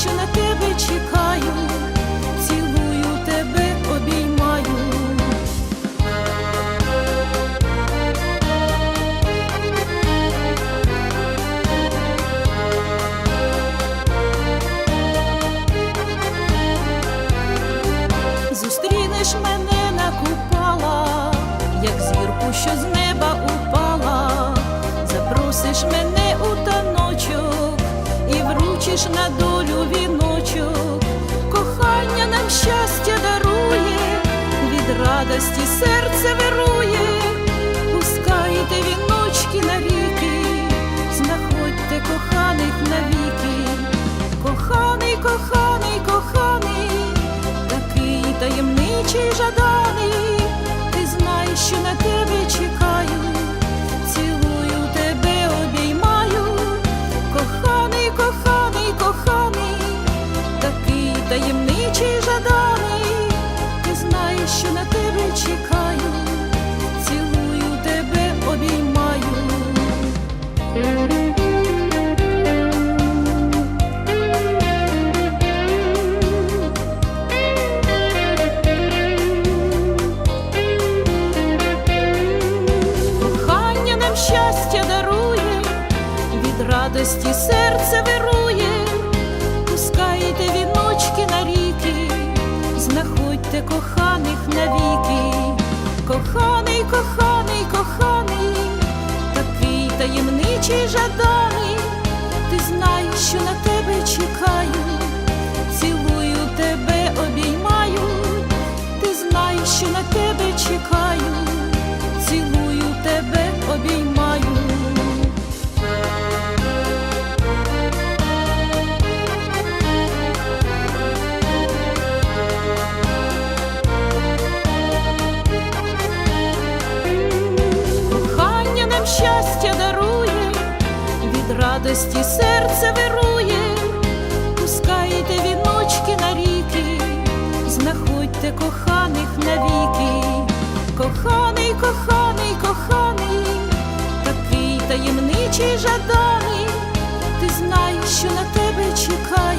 що на тебе чекаю, цілую тебе, обіймаю. Зустрінеш мене на купала, як зірку, що з. ж на долю віночок, кохання нам щастя дарує, від радості серце. Радості серце вирує, пускайте віночки на ріки, знаходьте коханих навіки, коханий, коханий, коханий, такий таємничий жаданий, радості серце вирує, пускайте віночки на ріки, знаходьте коханих навіки, коханий, коханий, коханий, такий таємничий жаданий, ти знаєш, що на тебе чекає.